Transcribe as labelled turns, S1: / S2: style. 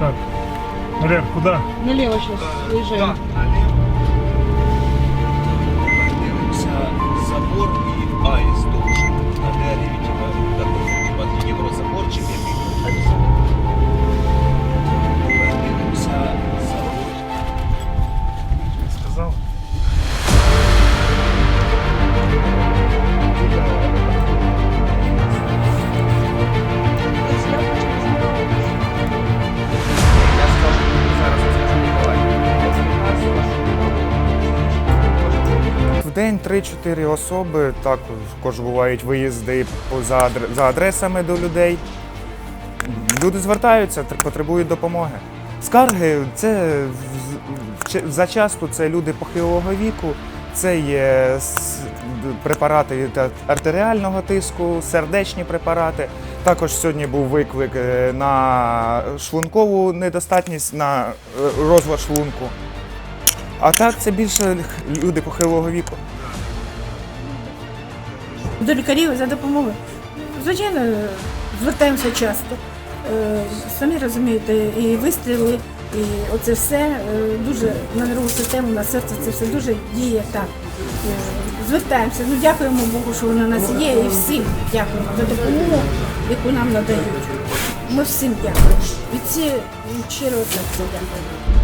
S1: Так. Олег, куда?
S2: Налево сейчас уезжаем.
S3: Дивимося забор и аїст дуже. На
S4: День 3-4 особи також бувають виїзди за, адресами до людей. Люди звертаються, потребують допомоги. Скарги це зачасто це люди похилого віку, це є препарати артеріального тиску, сердечні препарати. Також сьогодні був виклик е, на шлункову недостатність, на е, розлад шлунку. А так це більше люди похилого віку.
S5: до лікарів за допомогою. Звичайно, звертаємося часто. Е, Самі розумієте, і вистріли, і оце все е, дуже на нервову систему, на серце це все дуже діє так. Е, Звертаємося. Ну дякуємо Богу, що вони у нас є, і всім дякуємо за допомогу, яку нам надають. Ми всім дякуємо. Всі від щирого серця дякуємо.